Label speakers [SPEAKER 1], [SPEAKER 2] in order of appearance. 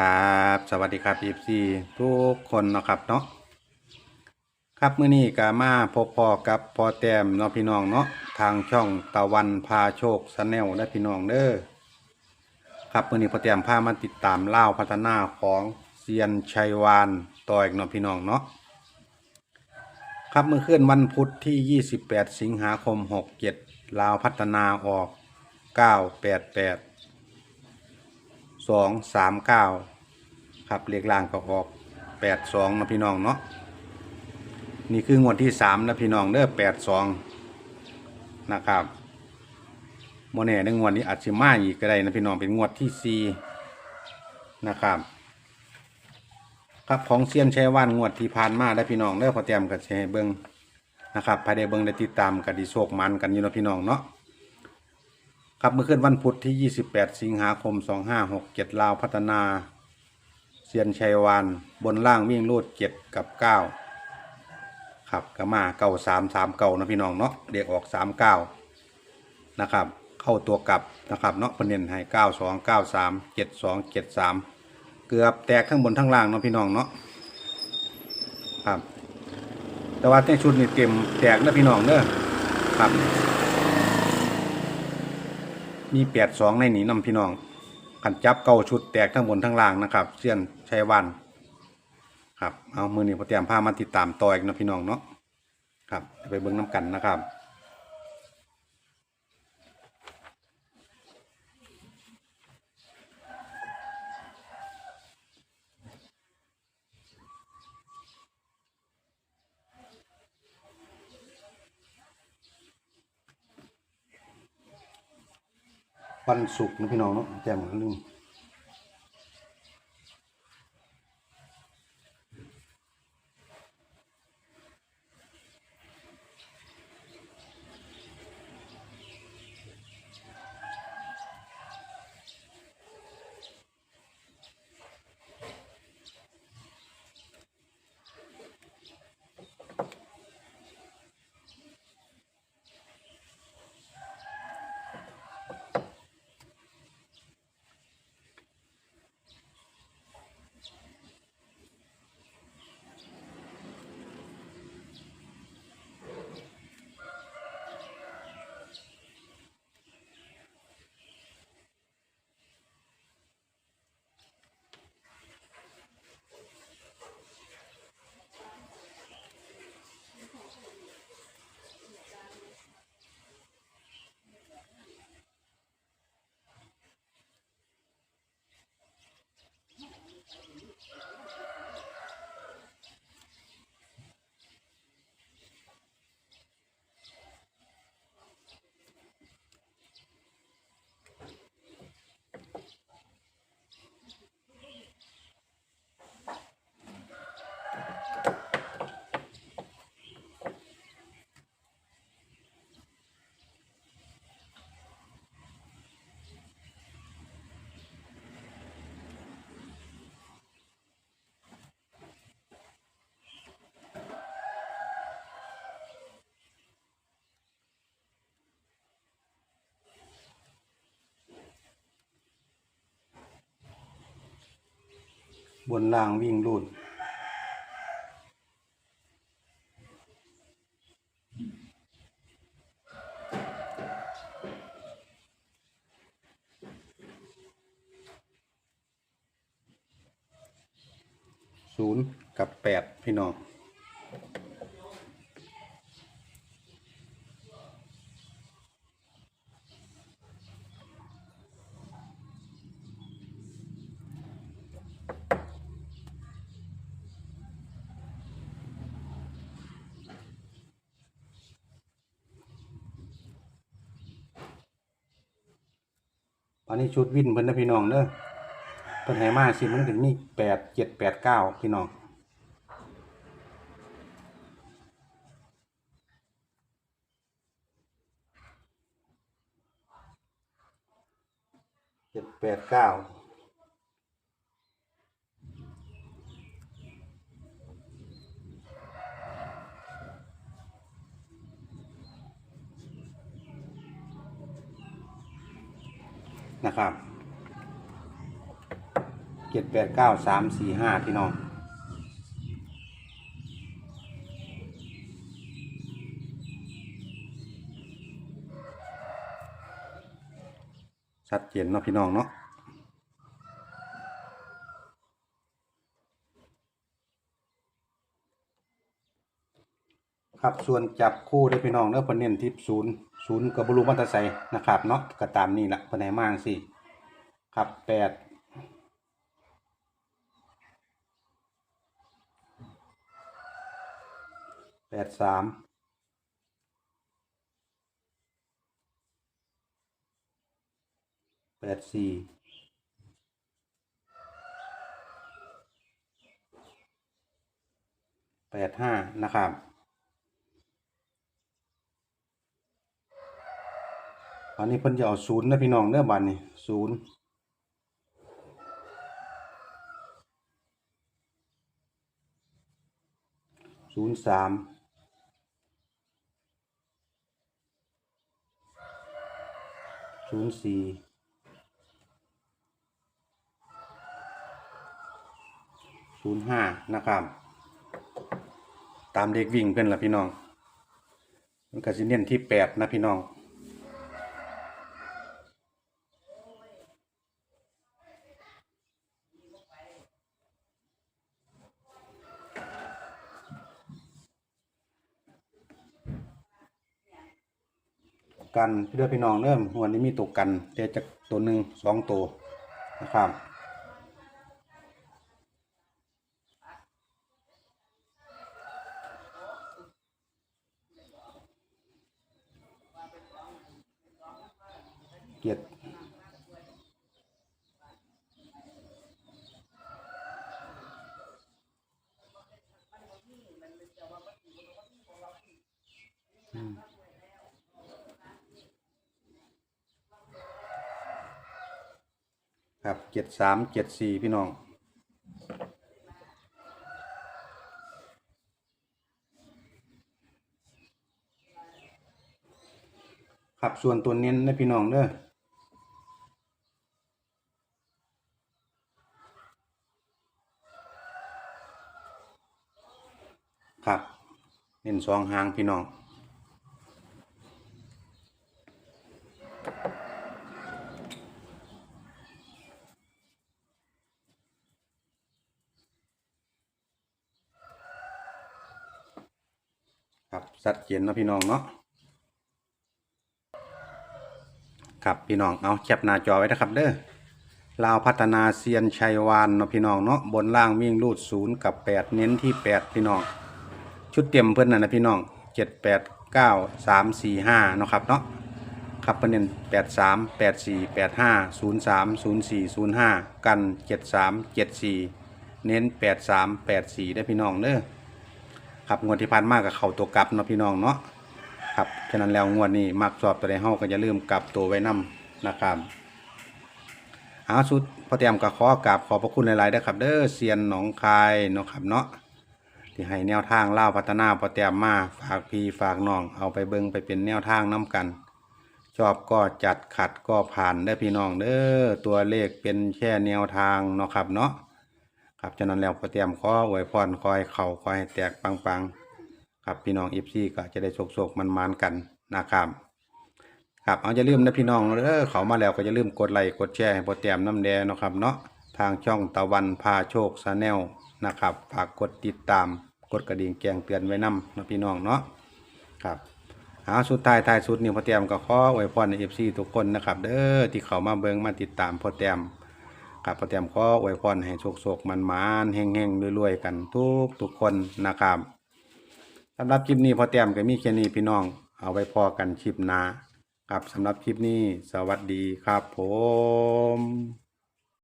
[SPEAKER 1] ครับสวัสดีครับอีซีทุกคนนะครับเนาะครับมื้อนี้ก็มาพบพอกับพอแต้มเนาะพี่น้องเนาะทางช่องตะวันพาโชคสแนลและพี่น้องเด้อครับมื้อนี้พอแต้มพามาติดตามเล่าพัฒนาของเซียนชัยวานต่ออีกเนาะพี่น้องเนาะครับเมื่อคืนวันพุธที่ 28 สิงหาคม 67ลาวพัฒนาออก 988 สองสามเก้าครับเลขล่างก็ออกแปดสองนะพี่น้องเนาะนี่คืองวดที่สามนะพี่น้องเด้อแปดสองนะครับโมเน่ในงวดนี้อาจจะมาอีกก็ได้นะพี่น้องเป็นงวดที่สี่นะครับครับของเซียนชัยว่านงวดที่ผ่านมาได้พี่น้องเด้อพอเตรียมกับแชร์เบิ้งนะครับภายในเบิ้งได้ติดตามกันดีโชคมันกันอยู่นะพี่น้องเนาะ ครับเมื่อคืนวันพุธที่ 28 สิงหาคม 2567 ลาวพัฒนาเซียนชัยวานบนล่างวิ่งรูด7 กับ 9 ครับกมาเก้าสามสามเก้านะพี่น้องเนาะเด็กออกสามเก้านะครับ เข้าตัวกลับนะครับเนาะประเด็นให้เก้าสองเก้าสามเจ็ดสองเจ็ดสามเกือบแตกข้างบนทั้งล่างเนาะพี่น้องเนาะครับ แต่ว่าในชุดนี้เต็มแตกนะพี่น้องเด้อครับ มีแปดสองในหนี้ำพี่น้องขันจับเก้าชุดแตกทั้งบนทั้งล่างนะครับเสี้ยนชัยวันครับเอามือนี่พอเตรียมผ้ามาติดตามต่ออีกนะพี่น้องเนาะครับไปเบิ้งน้ำกันนะครับ วันศุกร์นะพี่น้องเนาะแจ่มกันลืม บนล่างวิ่งรูดศูนย์กับแปดพี่น้อง อันนี้ชุดวินเพิ่นนะพี่น้องเด้อเพิ่นให้มาสิมันถึงนี่แปดเจ็ดแปดเก้าพี่น้องเจ็ดแปดเก้า นะครับเจ็ดแปดเก้าสามสี่ห้าพี่น้องชัดเจนเนาะพี่น้องเนาะ ครับ ส่วนจับคู่ได้พี่น้องเด้อเพิ่นเน้นที่ศูนย์ศูนย์กับบรูมัตไซนะครับเนาะก็ตามนี่ละเพิ่นให้มาจังซี่ครับแปดแปดสามแปดสี่แปดห้านะครับ อันนี้เพิ่นจะเอาศูนย์นะพี่น้องเด้อบัดนี้ศูนย์ศูนย์สามศูนย์สี่ศูนย์ห้านะครับ ตามเด็กวิ่งเพิ่อนละพี่น้อง มันก็สิเน้นที่แปดนะพี่น้อง กันเพื่อพี่น้องเริ่มวันนี้มีตัวกันเดี๋ยวจะตัวหนึ่งสองตัวนะครับเกียรติอืม ครับเจ็ดสามเจ็ดสี่พี่น้อง ครับส่วนตัวเน้นนะพี่น้องเด้อครับ เน้นสองหางพี่น้อง ครับสัดเจนนะพี่น้องเนาะครับพี่น้องเอาแคปหน้าจอไว้นะครับเด้อลาวพัฒนาเซียนชัยวานเนาะพี่น้องเนาะบนล่างวิ่งรูดศูนย์กับแปดเน้นที่แปดพี่น้อง ชุดเต็มเพื่อนน่ะนะพี่น้องเจ็ดแปดเก้าสามสี่ห้าเนาะครับเนาะครับเพื่อนเน้นแปดสามแปดสี่แปดห้าศูนย์สามศูนย์สี่ศูนย์ห้ากันเจ็ดสามเจ็ดสี่เน้นแปดสามแปดสี่ได้พี่น้องเด้อ ครับงวดที่ผ่านมากับเข่าตัวกลับเนาะพี่น้องเนาะครับฉะนั้นแล้วงวดนี้มักสอบตัวใดเฮาก็อย่าลืมกลับตัวไว้นํนะครับเอาสุดพอเตรียมกับขอกราบขอบพระคุณหลายๆเด้อครับ เด้อเซียนหนองคายเนาะครับเนาะที่ให้แนวทางเล่าพัฒนาพอเตรียมมาฝากพี่ฝากน้องเอาไปเบิ่งไปเป็นแนวทางน้กัน ชอบก็จัดขัดก็ผ่านได้พี่น้องเด้อตัวเลขเป็นแค่แนวทางเนาะครับเนาะ ครับฉะนั้นแล้วพอเตรียมขออวยพรคอยเข่าคอยแตกปังๆครับพี่น้องอีฟซีก็จะได้โชคๆมันๆกันนะครับครับเอาอย่าลืมนะพี่น้องเออเขามาแล้วก็อย่าลืมกดไลค์กดแชร์ให้พอเตรียมน้ำแดงนะครับเนาะทางช่องตะวันพาโชคชาแนลนะครับฝากกดติดตามกดกระดิ่งแจ้งเตือนไว้นำนะพี่น้องเนาะครับเอาสุดท้ายท้ายสุดนี่พอเตรียมก็ขออวยพรในเอฟซีทุกคนนะครับเด้อที่เขามาเบิ่งมาติดตามพอเตรียม ครับประเตรียมขออวยพรให้โชคโชคมันมานแห้งแห้งรวยๆกันทุกทุกคนนะครับสำหรับคลิปนี้พอเตรียมก็มีแค่นี้พี่น้อง เอาไว้พอกันคลิปหน้าครับสำหรับคลิปนี้สวัสดีครับผม